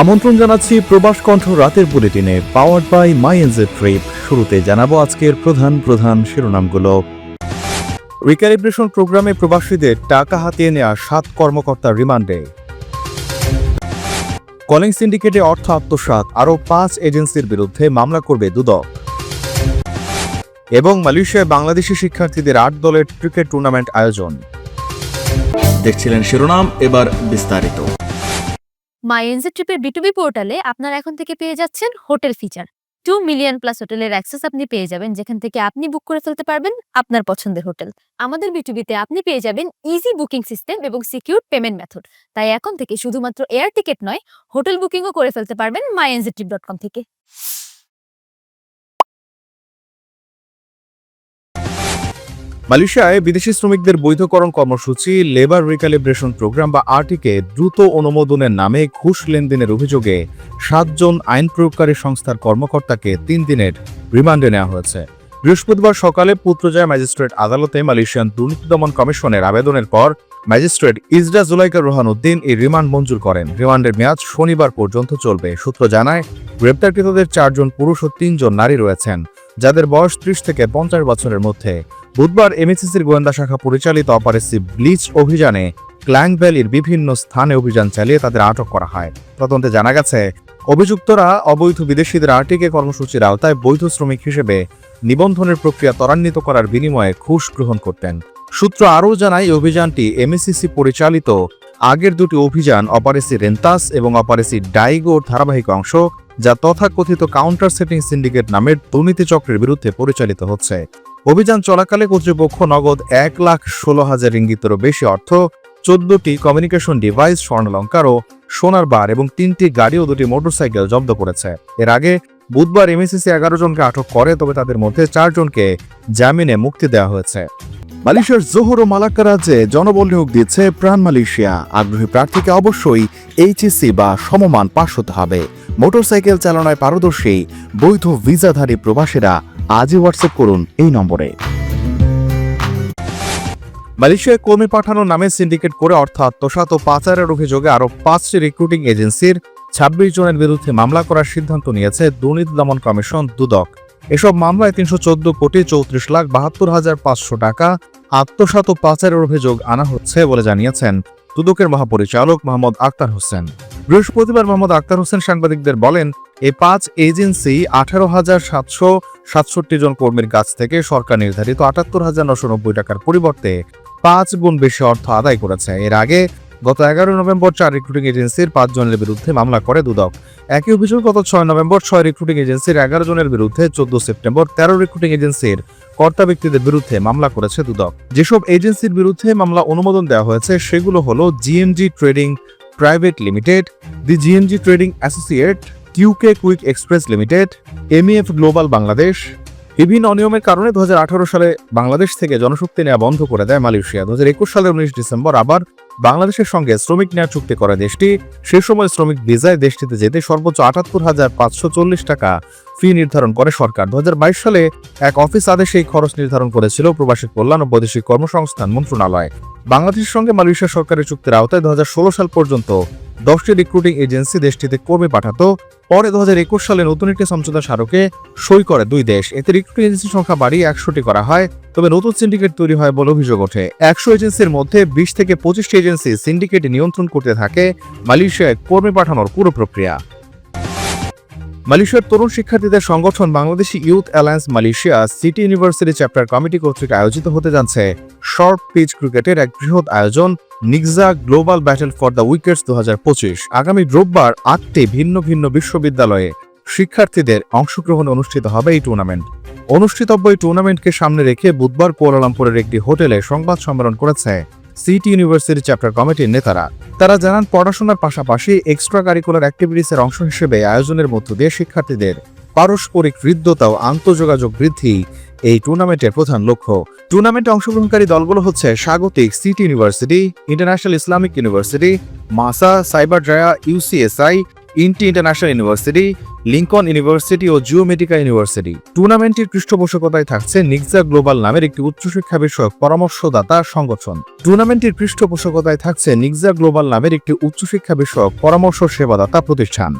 আমন্ত্রণ জানাচ্ছি প্রবাস কণ্ঠ রাতের বুলেটিনে powered by my NJ trip শুরুতে জানাব আজকের প্রধান প্রধান শিরোনামগুলো। রিক্যালিব্রেশন প্রোগ্রামে প্রবাসীদের টাকা হাতিয়ে নেওয়া সাত কর্মকর্তার রিমান্ডে। কলিং সিন্ডিকেটে অর্থ আত্মসাত আরও পাঁচ এজেন্সির বিরুদ্ধে মামলা করবে দুদক। এবং মালয়েশিয়ায় বাংলাদেশি শিক্ষার্থীদের আট দলের ক্রিকেট টুর্নামেন্ট আয়োজন। দেখছিলেন শিরোনাম, এবার বিস্তারিত। মাই এনজে ট্রিপের বিটুবি পোর্টালে আপনারা এখন থেকে পেয়ে যাচ্ছেন hotel feature two million plus হোটেলের অ্যাক্সেস আপনি পেয়ে যাবেন, যেখান থেকে আপনি বুক করে ফেলতে পারবেন আপনার পছন্দের হোটেল আমাদের বিটুবিতে আপনি পেয়ে যাবেন ইজি বুকিং সিস্টেম এবং সিকিউর পেমেন্ট মেথড তাই এখন থেকে শুধুমাত্র এয়ার টিকিট নয় হোটেল বুকিংও করে ফেলতে পারবেন my NJ trip dot com থেকে। মালয়েশিয়ায় বিদেশি শ্রমিকদের বৈধকরণ কর্মসূচি লেবার রিক্যালিব্রেশন প্রোগ্রাম বা আরটিকে দ্রুত অনুমোদনের নামে ঘুষ লেনদেনের অভিযোগে সাতজন আইন প্রয়োগকারী সংস্থার কর্মকর্তাকে তিন দিনের রিমান্ডে নেওয়া হয়েছে। বৃহস্পতিবার সকালে পুত্রজয় ম্যাজিস্ট্রেট আদালতে মালয়েশিয়ান দুর্নীতি দমন কমিশনের আবেদনের পর ম্যাজিস্ট্রেট ইজরা জুলাইকার রোহান উদ্দিন এই রিমান্ড মঞ্জুর করেন। রিমান্ডের মেয়াদ শনিবার পর্যন্ত চলবে। সূত্র জানায়, গ্রেপ্তারকৃতদের চারজন পুরুষ ও তিনজন নারী রয়েছেন, যাদের বয়স ত্রিশ থেকে পঞ্চাশ বছরের মধ্যে। বুধবার এমএসিসির গোয়েন্দা শাখা পরিচালিত অপারেসিভ ব্লিচ অভিযানে ক্ল্যাং ভ্যালির বিভিন্ন স্থানে অভিযান চালিয়ে তাদের আটক করা হয়। তদন্তে জানা গেছে, অভিযুক্তরা অবৈধ বিদেশিদের আর্টিকে কর্মসূচির আওতায় বৈধ শ্রমিক হিসেবে নিবন্ধনের প্রক্রিয়া ত্বরান্বিত করার বিনিময়ে ঘুষ গ্রহণ করতেন। সূত্র আরও জানায়, এই অভিযানটি এমএসিসি পরিচালিত আগের দুটি অভিযান অপারেসি রেন্তাস এবং অপারেসি ডাইগোর ধারাবাহিক অংশ, যা তথাকথিত কাউন্টার সেটিং সিন্ডিকেট নামের দুর্নীতি চক্রের বিরুদ্ধে পরিচালিত হচ্ছে। অভিযান চলাকালে কর্তৃপক্ষ নগদ এক লাখ ষোলো হাজার ইঙ্গিতেরও বেশি অর্থ, চোদ্দটি কমিউনিকেশন ডিভাইস স্বর্ণালঙ্কার ও সোনার বার এবং তিনটি গাড়ি ও দুটি মোটরসাইকেল জব্দ করেছে। এর আগে বুধবার এমএসিসি এগারো জনকে আটক করে, তবে তাদের মধ্যে চারজনকে জামিনে মুক্তি দেওয়া হয়েছে। মালয়েশিয়ার জোহর ও মালাক্কা রাজ্যে জনবল নিয়োগ দিচ্ছে প্রাণ মালয়েশিয়া। আগ্রহী প্রার্থীকে অবশ্যই এইচএসসি বা সমমান পাশ হতে হবে। মোটরসাইকেল চালনায় পারদর্শী, বৈধ ভিসাধারী প্রবাসীরা আজই হোয়াটসঅ্যাপ করুন এই নম্বরে। মালয়েশিয়ায় কর্মী পাঠানোর নামে সিন্ডিকেট করে অর্থ আত্মসাৎ ও পাচারের অভিযোগে আরও পাঁচটি রিক্রুটিং এজেন্সির ছাব্বিশ জনের বিরুদ্ধে মামলা করার সিদ্ধান্ত নিয়েছে দুর্নীতি দমন কমিশন দুদক। এসব মামলায় তিনশো চোদ্দ কোটি চৌত্রিশ লাখ বাহাত্তর হাজার পাঁচশো টাকা আত্মসাৎ ও পাচারের অভিযোগ আনা হচ্ছে বলে জানিয়েছেন দুদকের মহাপরিচালক মোহাম্মদ আক্তার হোসেন। বৃহস্পতিবার মোহাম্মদ আক্তার হোসেন সাংবাদিকদের বলেন এই পাঁচ এজেন্সি আঠারো হাজার সাতশো সাতষট্টি জন কর্মীর কাছ থেকে সরকার নির্ধারিত আটাত্তর হাজার নশো নব্বই টাকার পরিবর্তে পাঁচ গুণ বেশি অর্থ আদায় করেছে। এর আগে গত এগারো নভেম্বর চার রিক্রুটিং এজেন্সির পাঁচ জনের বিরুদ্ধে মামলা করে দুদক। একই অভিযোগ গত ছয় নভেম্বর ছয় রিক্রুটিং এজেন্সির এগারো জনের বিরুদ্ধে চোদ্দ সেপ্টেম্বর তেরো রিক্রুটিং এজেন্সির কর্তা ব্যক্তিদের বিরুদ্ধে মামলা করেছে দুদক। যেসব এজেন্সির বিরুদ্ধে মামলা অনুমোদন দেওয়া হয়েছে, সেগুলো হলো GMG trading private limited the GMG trading associate QK quick express limited MEF global Bangladesh বিভিন্ন অনিয়মের কারণে দু হাজার আঠারো সালে বাংলাদেশ থেকে জনশক্তি নেওয়া বন্ধ করে দেয় মালয়েশিয়া। দু সালের উনিশ ডিসেম্বর আবার বাংলাদেশের সঙ্গে শ্রমিক নেওয়ার চুক্তি করে দেশটি। সে সময় শ্রমিক ভিসায় দেশটিতে যেতে সর্বোচ্চ আটাত্তর হাজার পাঁচশো চল্লিশ টাকা ফি নির্ধারণ করে সরকার। দু হাজার বাইশ সালে এক অফিস আদেশে এই খরচ নির্ধারণ করেছিল প্রবাসী কল্যাণ ও বৈদেশিক কর্মসংস্থান মন্ত্রণালয়। বাংলাদেশের সঙ্গে মালয়েশিয়া সরকারের চুক্তির আওতায় দু হাজার ষোলো সাল পর্যন্ত দশটি রিক্রুটিং এজেন্সি দেশটিতে কর্মী পাঠাতো। পরে দু হাজার একুশ সালে নতুন একটি সমঝোতা স্মারকে সই করে দুই দেশ। এতে রিক্রুটিং এজেন্সির সংখ্যা বাড়িয়ে একশোটি করা হয়, তবে নতুন সিন্ডিকেট তৈরি হয় বলে অভিযোগ ওঠে। একশো এজেন্সির মধ্যে বিশ থেকে পঁচিশটি এজেন্সি সিন্ডিকেট নিয়ন্ত্রণ করতে থাকে। মালয়েশিয়ায় কর্মী পাঠানোর পুরো প্রক্রিয়া। মালয়েশিয়ার তরুণ শিক্ষার্থীদের সংগঠন Bangladeshi youth alliance Malaysia city university chapter committee কর্তৃক আয়োজিত হতে যাচ্ছে। শর্ট পিচ ক্রিকেটের এক বৃহৎ আয়োজন, নিগজা global battle for the wickets দু হাজার পঁচিশ। আগামী রোববার আটটি ভিন্ন ভিন্ন বিশ্ববিদ্যালয়ে শিক্ষার্থীদের অংশগ্রহণ অনুষ্ঠিত হবে এই টুর্নামেন্ট। অনুষ্ঠিতব্য এই টুর্নামেন্টকে সামনে রেখে বুধবার কুয়ালালামপুরের একটি হোটেলে সংবাদ সম্মেলন করেছে। সিটি ইউনিভার্সিটি চ্যাপ্টার কমিটির নেতারা। তারা জানান, পড়াশোনার পাশাপাশি এক্সট্রা কারিকুলার অ্যাক্টিভিটিসের অংশ হিসেবে আয়োজনের মধ্য দিয়ে শিক্ষার্থীদের পারস্পরিক হৃদ্যতা ও আন্তঃযোগাযোগ বৃদ্ধি এই টুর্নামেন্টের প্রধান লক্ষ্য। টুর্নামেন্টে অংশগ্রহণকারী দলগুলো হচ্ছে স্বাগতিক city university, international Islamic university, মাসা, cyber ড্রায়া UCSI INTI international university Lincoln university ও জিওমেডিকা ইউনিভার্সিটি। টুর্নামেন্টটির পৃষ্ঠপোষকতায় থাকছে নিক্সা গ্লোবাল নামের একটি উচ্চশিক্ষা বিষয়ক পরামর্শদাতা সংগঠন। টুর্নামেন্টটির পৃষ্ঠপোষকতায় থাকছে নিক্সা গ্লোবাল নামের একটি উচ্চশিক্ষা বিষয়ক পরামর্শ সেবাদাতা প্রতিষ্ঠান।